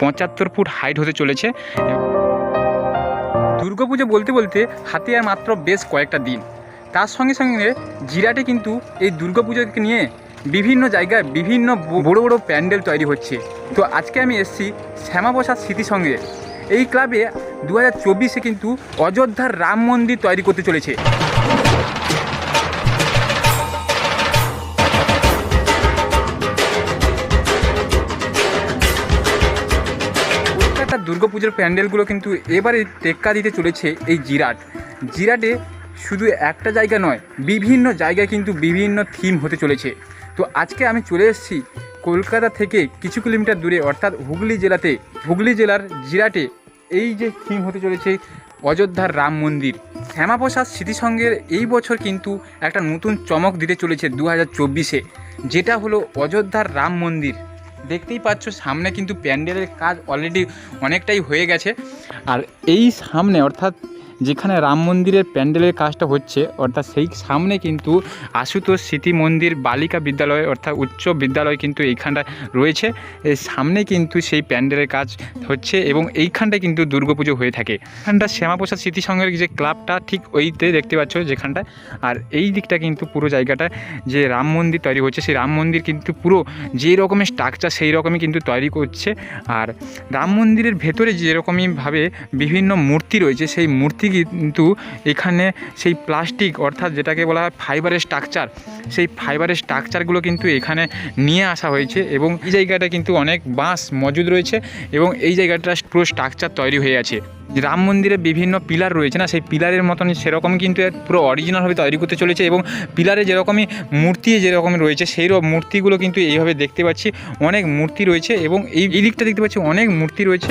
পঁচাত্তর foot height হতে চলেছে। দুর্গাপুজো বলতে বলতে হাতে আর মাত্র বেশ কয়েকটা দিন। তার সঙ্গে সঙ্গে জিরাটে কিন্তু এই দুর্গাপুজোকে নিয়ে বিভিন্ন জায়গায় বিভিন্ন বড় বড় প্যান্ডেল তৈরি হচ্ছে। তো আজকে আমি এসেছি শ্যামাপ্রসাদ স্মৃতি সঙ্গে। এই ক্লাবে দু হাজার কিন্তু অযোধ্যার রাম মন্দির তৈরি করতে চলেছে। দুর্গাপুজোর প্যান্ডেলগুলো কিন্তু এবারে টেক্কা দিতে চলেছে এই জিরাট। জিরাটে শুধু একটা জায়গা নয়, বিভিন্ন জায়গায় কিন্তু বিভিন্ন থিম হতে চলেছে। তো আজকে আমি চলে এসেছি কলকাতা থেকে কিছু কিলোমিটার দূরে, অর্থাৎ হুগলি জেলাতে। হুগলি জেলার জিরাটে এই যে থিম হতে চলেছে অযোধ্যার রাম মন্দির। শ্যামাপ্রসাদ স্মৃতিসংঘের এই বছর কিন্তু একটা নতুন চমক দিতে চলেছে দু হাজার যেটা হলো অযোধ্যার রাম মন্দির। দেখতেই পাচ্ছ সামনে কিন্তু প্যান্ডেলের কাজ অলরেডি অনেকটাই হয়ে গেছে। আর এই সামনে অর্থাৎ যেখানে রাম মন্দিরের প্যান্ডেলের কাজটা হচ্ছে, অর্থাৎ সেই সামনে কিন্তু আশুতোষ স্মৃতি মন্দির বালিকা বিদ্যালয়, অর্থাৎ উচ্চ বিদ্যালয় কিন্তু এইখানটায় রয়েছে। সামনে কিন্তু সেই প্যান্ডেলের কাজ হচ্ছে এবং এইখানটায় কিন্তু দুর্গাপুজো হয়ে থাকে। এখানটা শ্যামাপ্রসাদ স্মৃতি সংঘের যে ক্লাবটা, ঠিক ওইতে দেখতে পাচ্ছ যেখানটায়। আর এই দিকটা কিন্তু পুরো জায়গাটা যে রাম মন্দির তৈরি হচ্ছে, সেই রাম মন্দির কিন্তু পুরো যেই রকমের স্ট্রাকচার সেই রকমই কিন্তু তৈরি করছে। আর রাম মন্দিরের ভেতরে যেরকমইভাবে বিভিন্ন মূর্তি রয়েছে, সেই মূর্তি কিন্তু এখানে সেই প্লাস্টিক অর্থাৎ যেটাকে বলা হয় ফাইবারের স্ট্রাকচার সেই ফাইবারের স্ট্রাকচারগুলো কিন্তু এখানে নিয়ে আসা হয়েছে এবং এই জায়গাটা কিন্তু অনেক বাঁশ মজুদ রয়েছে এবং এই জায়গাটা পুরো স্ট্রাকচার তৈরি হয়ে আছে। রাম মন্দিরে বিভিন্ন পিলার রয়েছে না, সেই পিলারের মতন সেরকম কিন্তু পুরো অরিজিনালভাবে তৈরি করতে চলেছে এবং পিলারে যেরকমই মূর্তি যেরকম রয়েছে সেই মূর্তিগুলো কিন্তু এইভাবে দেখতে পাচ্ছি। অনেক মূর্তি রয়েছে এবং এই দিকটা দেখতে পাচ্ছি অনেক মূর্তি রয়েছে।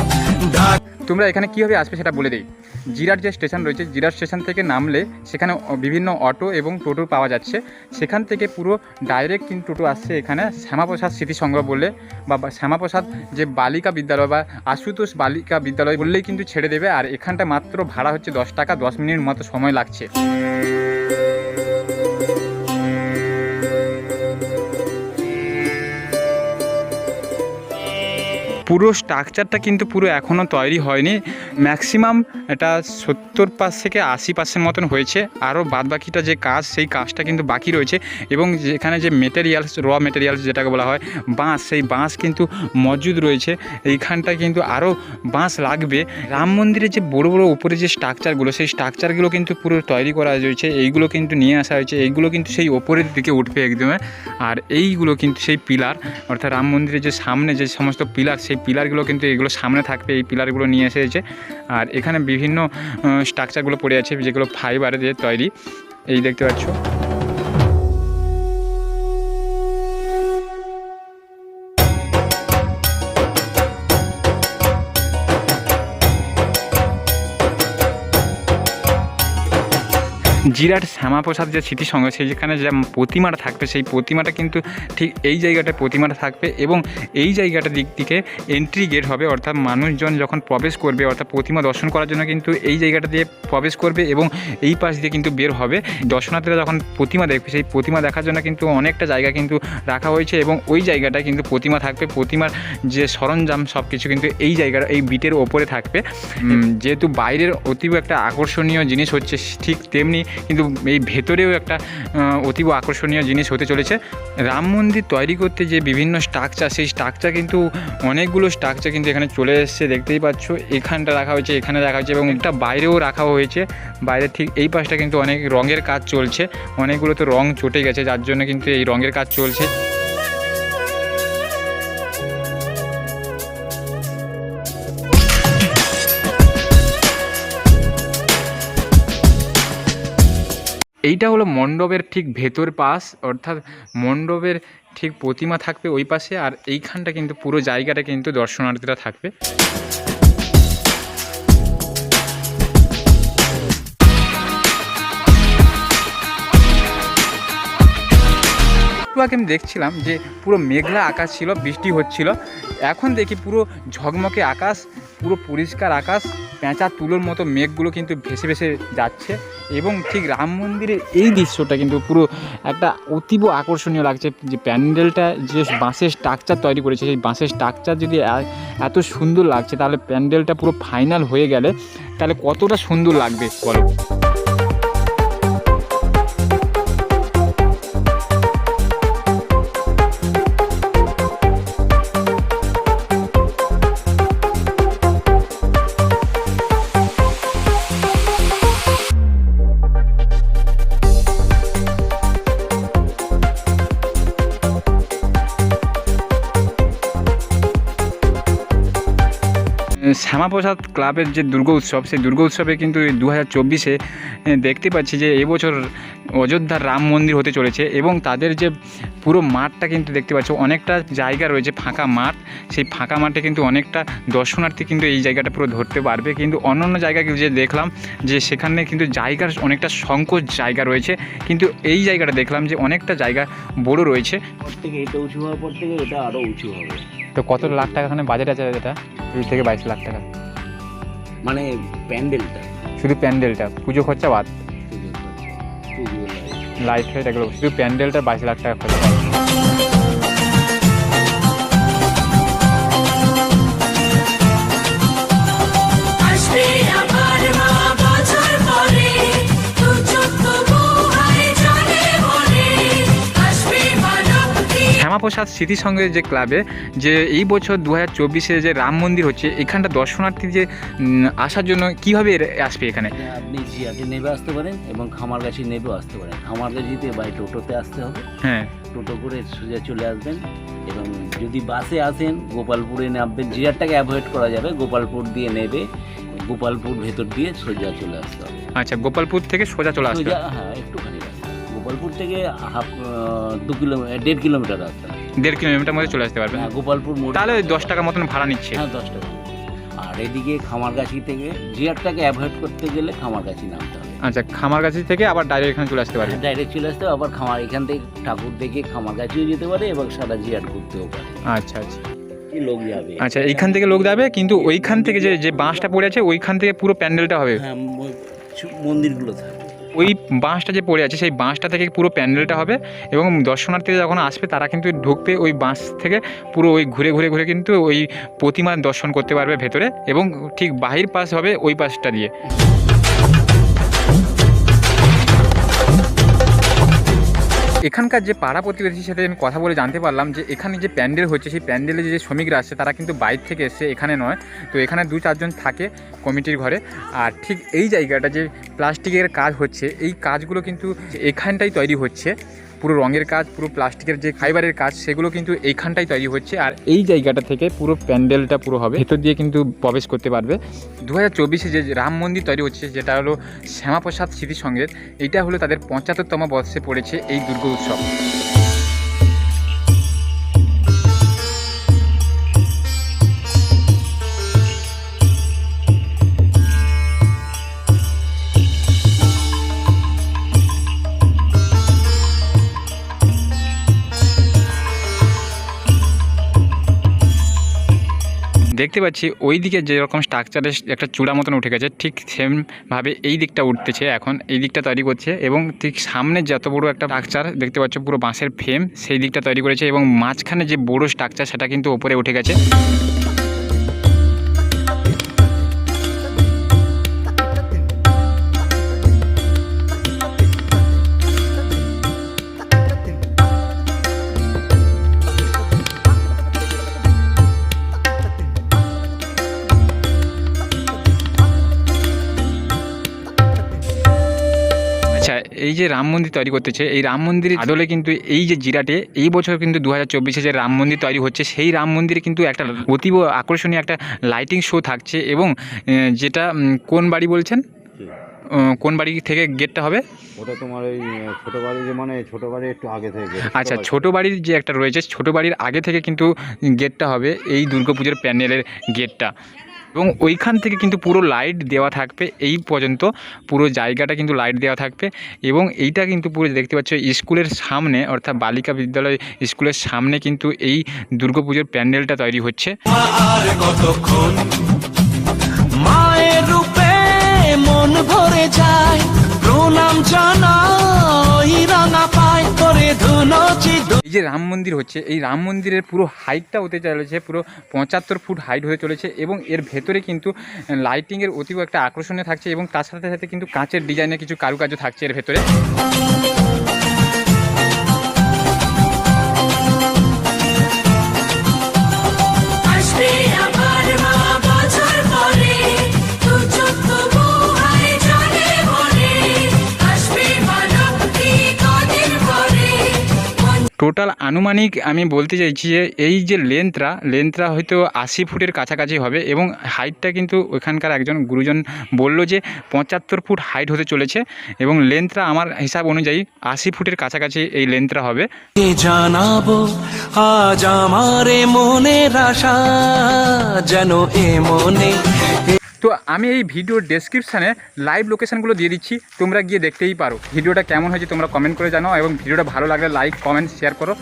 তোমরা এখানে কীভাবে আসবে সেটা বলে দিই। জিরার যে স্টেশন রয়েছে, জিরার স্টেশন থেকে নামলে সেখানে বিভিন্ন অটো এবং টোটো পাওয়া যাচ্ছে। সেখান থেকে পুরো ডাইরেক্ট কিন্তু টোটো আসছে এখানে শ্যামাপ্রসাদ স্মৃতি সংগ্রহ বললে বা বা, শ্যামাপ্রসাদ যে বালিকা বিদ্যালয় বা আশুতোষ বালিকা বিদ্যালয় বললেই কিন্তু ছেড়ে দেবে। আর এখানটা মাত্র ভাড়া হচ্ছে দশ টাকা দশ মিনিট মতো সময় লাগছে। পুরো স্ট্রাকচারটা কিন্তু পুরো এখনও তৈরি হয়নি। ম্যাক্সিমাম এটা সত্তর পাস থেকে আশি পার্সেন্ট মতন হয়েছে। আরও বাদবাকিটা যে কাজ, সেই কাজটা কিন্তু বাকি রয়েছে এবং যেখানে যে মেটেরিয়ালস র মেটেরিয়ালস যেটাকে বলা হয়, বাঁশ, সেই বাঁশ কিন্তু মজুদ রয়েছে। এইখানটায় কিন্তু আরও বাঁশ লাগবে। রাম মন্দিরের যে বড় বড় উপরে যে স্ট্রাকচারগুলো, সেই স্ট্রাকচারগুলো কিন্তু পুরো তৈরি করা রয়েছে। এইগুলো কিন্তু নিয়ে আসা হয়েছে। এইগুলো কিন্তু সেই ওপরের দিকে উঠবে একদমে। আর এইগুলো কিন্তু সেই পিলার, অর্থাৎ রাম মন্দিরের যে সামনে যে সমস্ত পিলার, সেই পিলারগুলো কিন্তু এগুলো সামনে থাকবে, এই পিলারগুলো নিয়ে এসেছে আর এখানে বিভিন্ন স্ট্রাকচারগুলো পড়ে আছে, যেগুলো ফাইবারে দিয়ে তৈরি। এই দেখতে পাচ্ছ? জিরাট শ্যামাপ্রসাদ যে স্মৃতি সংঘ সেইখানে যে প্রতিমাটা থাকবে, সেই প্রতিমাটা কিন্তু ঠিক এই জায়গাটায় প্রতিমাটা থাকবে এবং এই জায়গাটা দিক থেকে এন্ট্রি গেট হবে, অর্থাৎ মানুষজন যখন প্রবেশ করবে, অর্থাৎ প্রতিমা দর্শন করার জন্য কিন্তু এই জায়গাটা দিয়ে প্রবেশ করবে এবং এই পাশ দিয়ে কিন্তু বের হবে। দর্শনার্থীরা যখন প্রতিমা দেখবে, সেই প্রতিমা দেখার জন্য কিন্তু অনেকটা জায়গা কিন্তু রাখা হয়েছে এবং ওই জায়গাটায় কিন্তু প্রতিমা থাকবে। প্রতিমার যে সরঞ্জাম সব কিছু কিন্তু এই জায়গাটা এই বিটের ওপরে থাকবে। যেহেতু বাইরের অতীব একটা আকর্ষণীয় জিনিস হচ্ছে, ঠিক তেমনি কিন্তু এই ভেতরেও একটা অতীব আকর্ষণীয় জিনিস হতে চলেছে। রাম মন্দির তৈরি করতে যে বিভিন্ন স্ট্রাকচার সেই স্ট্রাকচার কিন্তু অনেকগুলো স্ট্রাকচার কিন্তু এখানে চলে এসছে, দেখতেই পাচ্ছ। এখানটা রাখা হয়েছে, এখানে রাখা হয়েছে এবং একটা বাইরেও রাখা হয়েছে। বাইরে ঠিক এই পাশটা কিন্তু অনেক রঙের কাজ চলছে। অনেকগুলো তো রঙ চটে গেছে, যার জন্য কিন্তু এই রঙের কাজ চলছে। এইটা হলো মণ্ডপের ঠিক ভেতর পাশ, অর্থাৎ মণ্ডপের ঠিক প্রতিমা থাকবে ওই পাশে, আর এইখানটা কিন্তু পুরো জায়গাটা কিন্তু দর্শনার্থীরা থাকবে। আগে আমি দেখছিলাম যে পুরো মেঘলা আকাশ ছিল, বৃষ্টি হচ্ছিল। এখন দেখি পুরো ঝকমকে আকাশ, পুরো পরিষ্কার আকাশ, পেঁচা তুলোর মতো মেঘগুলো কিন্তু ভেসে ভেসে যাচ্ছে এবং ঠিক রাম মন্দিরের এই দৃশ্যটা কিন্তু পুরো একটা অতীব আকর্ষণীয় লাগছে যে প্যান্ডেলটা যে বাঁশের স্ট্রাকচার তৈরি করেছে, সেই বাঁশের স্ট্রাকচার যদি এত সুন্দর লাগছে, তাহলে প্যান্ডেলটা পুরো ফাইনাল হয়ে গেলে তাহলে কতটা সুন্দর লাগবে বলো? শ্যামাপ্রসাদ ক্লাবের যে দুর্গা উৎসব, সেই দুর্গা উৎসবে কিন্তু দু হাজার চব্বিশে দেখতে পাচ্ছি যে এবছর অযোধ্যার রাম মন্দির হতে চলেছে এবং তাদের যে পুরো মাঠটা কিন্তু দেখতে পাচ্ছ, অনেকটা জায়গা রয়েছে ফাঁকা মাঠ। সেই ফাঁকা মাঠে কিন্তু অনেকটা দর্শনার্থী কিন্তু এই জায়গাটা পুরো ধরতে পারবে। কিন্তু অন্য অন্য জায়গায় যে দেখলাম যে সেখানে কিন্তু জায়গার অনেকটা সংকোচ জায়গা রয়েছে। কিন্তু এই জায়গাটা দেখলাম যে অনেকটা জায়গা বড় রয়েছে। এটা উঁচু হওয়ার পর থেকে এটা আরও উঁচু হবে। তো কত লাখ টাকা ওখানে বাজেট আছে এটা কুড়ি থেকে বাইশ লাখ টাকা। মানে প্যান্ডেলটা? শুধু প্যান্ডেলটা পুজো খরচা বাদ। লাইট ফাইট এগুলো শুধু প্যান্ডেলটা বাইশ লাখ টাকা খরচা। মানবী শ্যামাপ্রসাদ স্মৃতি সঙ্গে যে ক্লাবে যে এই বছর দু হাজার চব্বিশে যে রাম মন্দির হচ্ছে এখানটা দর্শনার্থী যে আসার জন্য কীভাবে আসবে এখানে? আপনি জিয়াতে নেবে আসতে পারেন এবং খামারগাছি নেবেও আসতে পারেন। খামারগাছিতে বাই টোটোতে আসতে হবে। হ্যাঁ। টোটো করে সোজা চলে আসবেন এবং যদি বাসে আসেন গোপালপুরে নামবেন জিয়ারটাকে অ্যাভয়েড করা যাবে। গোপালপুর দিয়ে নেবে গোপালপুর ভেতর দিয়ে সোজা চলে আসতে হবে। আচ্ছা গোপালপুর থেকে সোজা চলে আসবে হ্যাঁ রাস্তা গোপালপুর থেকে হাফ দু কিলোমিটার দেড় কিলোমিটার রাস্তা। দেড় কিলোমিটার মধ্যে চলে আসতে পারবে হ্যাঁ গোপালপুর মোড় তাহলে ওই দশ টাকা মতন ভাড়া নিচ্ছে। হ্যাঁ দশ টাকা। আর এদিকে খামারগাছি থেকে জিয়ারটাকে অ্যাভয়েড করতে গেলে খামারগাছি নামতে হবে। আচ্ছা খামারগাছি থেকে আবার ডাইরেক্ট এখানে চলে আসতে পারবে ডাইরেক্ট চলে আসতে আবার খামার এখান থেকে ঠাকুর দেখে খামারগাছিও যেতে পারে এবং সারা জিয়ার ঘুরতেও পারে। আচ্ছা আচ্ছা। লোক যাবে? আচ্ছা এইখান থেকে লোক যাবে কিন্তু ওইখান থেকে যে যে বাঁশটা পড়ে আছে ওইখান থেকে পুরো প্যান্ডেলটা হবে। হ্যাঁ মন্দিরগুলো থাকবে ওই বাঁশটা যে পড়ে আছে, সেই বাঁশটা থেকে পুরো প্যান্ডেলটা হবে এবং দর্শনার্থীরা যখন আসবে, তারা কিন্তু ঢুকতে ওই বাঁশ থেকে পুরো ওই ঘুরে ঘুরে ঘুরে কিন্তু ওই প্রতিমা দর্শন করতে পারবে ভেতরে এবং ঠিক বাহির পাশ হবে ওই পাশটা দিয়ে। এখানকার যে পাড়া প্রতিবেশীর সাথে আমি কথা বলে জানতে পারলাম যে এখানে যে প্যান্ডেল হচ্ছে, সেই প্যান্ডেলে যে শ্রমিকরা আসছে, তারা কিন্তু বাইরে থেকে এসে এখানে নয়। তো এখানে দু চারজন থাকে কমিটির ঘরে। আর ঠিক এই জায়গাটা যে প্লাস্টিকের কাজ হচ্ছে, এই কাজগুলো কিন্তু এখানটাই তৈরি হচ্ছে। পুরো রঙের কাজ, পুরো প্লাস্টিকের যে ফাইবারের কাজ, সেগুলো কিন্তু এইখানটাই তৈরি হচ্ছে। আর এই জায়গাটা থেকে পুরো প্যান্ডেলটা পুরো হবে। ভেতর দিয়ে কিন্তু প্রবেশ করতে পারবে। দু হাজার যে রাম মন্দির তৈরি হচ্ছে, যেটা হলো শ্যামাপ্রসাদ স্মৃতিসঙ্গের এটা হলো তাদের পঁচাত্তরতম বর্ষে পড়েছে এই দুর্গ উৎসব দেখতে পাচ্ছি ওই দিকে যেরকম স্ট্রাকচারের একটা চূড়া মতন উঠে গেছে, ঠিক সেমভাবে এই দিকটা উঠতেছে এখন, এই দিকটা তৈরি করছে এবং ঠিক সামনে যত বড় একটা স্ট্রাকচার দেখতে পাচ্ছ পুরো বাঁশের ফ্রেম সেই দিকটা তৈরি করেছে এবং মাঝখানে যে বড় স্ট্রাকচার সেটা কিন্তু ওপরে উঠে গেছে। এই যে রাম মন্দির তৈরি করতেছে এই রাম মন্দিরের আদলে কিন্তু এই যে জিরাটে এই বছর কিন্তু দু হাজার চব্বিশে যে রাম মন্দির তৈরি হচ্ছে সেই রাম মন্দিরে কিন্তু একটা অতীব আকর্ষণীয় একটা লাইটিং শো থাকছে এবং যেটা কোন বাড়ি বলছেন? কোন বাড়ি থেকে গেটটা হবে? ওটা তোমার ওই ছোটো ছোট বাড়ি যে মানে ছোটো বাড়ি একটু আগে থেকে আচ্ছা ছোটো বাড়ির যে একটা রয়েছে ছোটো বাড়ির আগে থেকে কিন্তু গেটটা হবে এই দুর্গাপুজোর প্যান্ডেলের গেটটা। এবং ওইখান থেকে কিন্তু পুরো লাইট দেওয়া থাকবে। এই পর্যন্ত পুরো জায়গাটা কিন্তু লাইট দেওয়া থাকবে এবং এইটা কিন্তু পুরো দেখতে পাচ্ছ স্কুলের সামনে অর্থাৎ বালিকা বিদ্যালয় স্কুলের সামনে কিন্তু এই দুর্গাপুজোর প্যান্ডেলটা তৈরি হচ্ছে। মায়ের মন ভরে যায়। প্রণাম জানাই এই যে রাম মন্দির হচ্ছে এই রাম মন্দিরের পুরো হাইটটা হতে চলেছে পুরো পঁচাত্তর ফুট হাইট হতে চলেছে এবং এর ভেতরে কিন্তু লাইটিংয়ের অতীব একটা আকর্ষণীয় থাকছে এবং তার সাথে সাথে কিন্তু কাঁচের ডিজাইনের কিছু কারুকার্য থাকছে এর ভেতরে। আসবে টোটাল আনুমানিক আমি বলতে চাইছি যে এই যে লেন্থটা লেন্থটা হয়তো আশি ফুটের কাছাকাছি হবে এবং হাইটটা কিন্তু ওখানকার একজন গুরুজন বলল যে পঁচাত্তর ফুট হাইট হতে চলেছে এবং লেন্থটা আমার হিসাব অনুযায়ী আশি ফুটের কাছাকাছি এই লেন্থটা হবে। জানাব, আজ আমারে মনের আশা যেন এ মনে তো আমি এই ভিডিওর ডেসক্রিপশানে লাইভ লোকেশানগুলো দিয়ে দিচ্ছি, তোমরা গিয়ে দেখতেই পারো। ভিডিওটা কেমন হয়েছে তোমরা কমেন্ট করে জানাও এবং ভিডিওটা ভালো লাগলে লাইক কমেন্ট শেয়ার করো।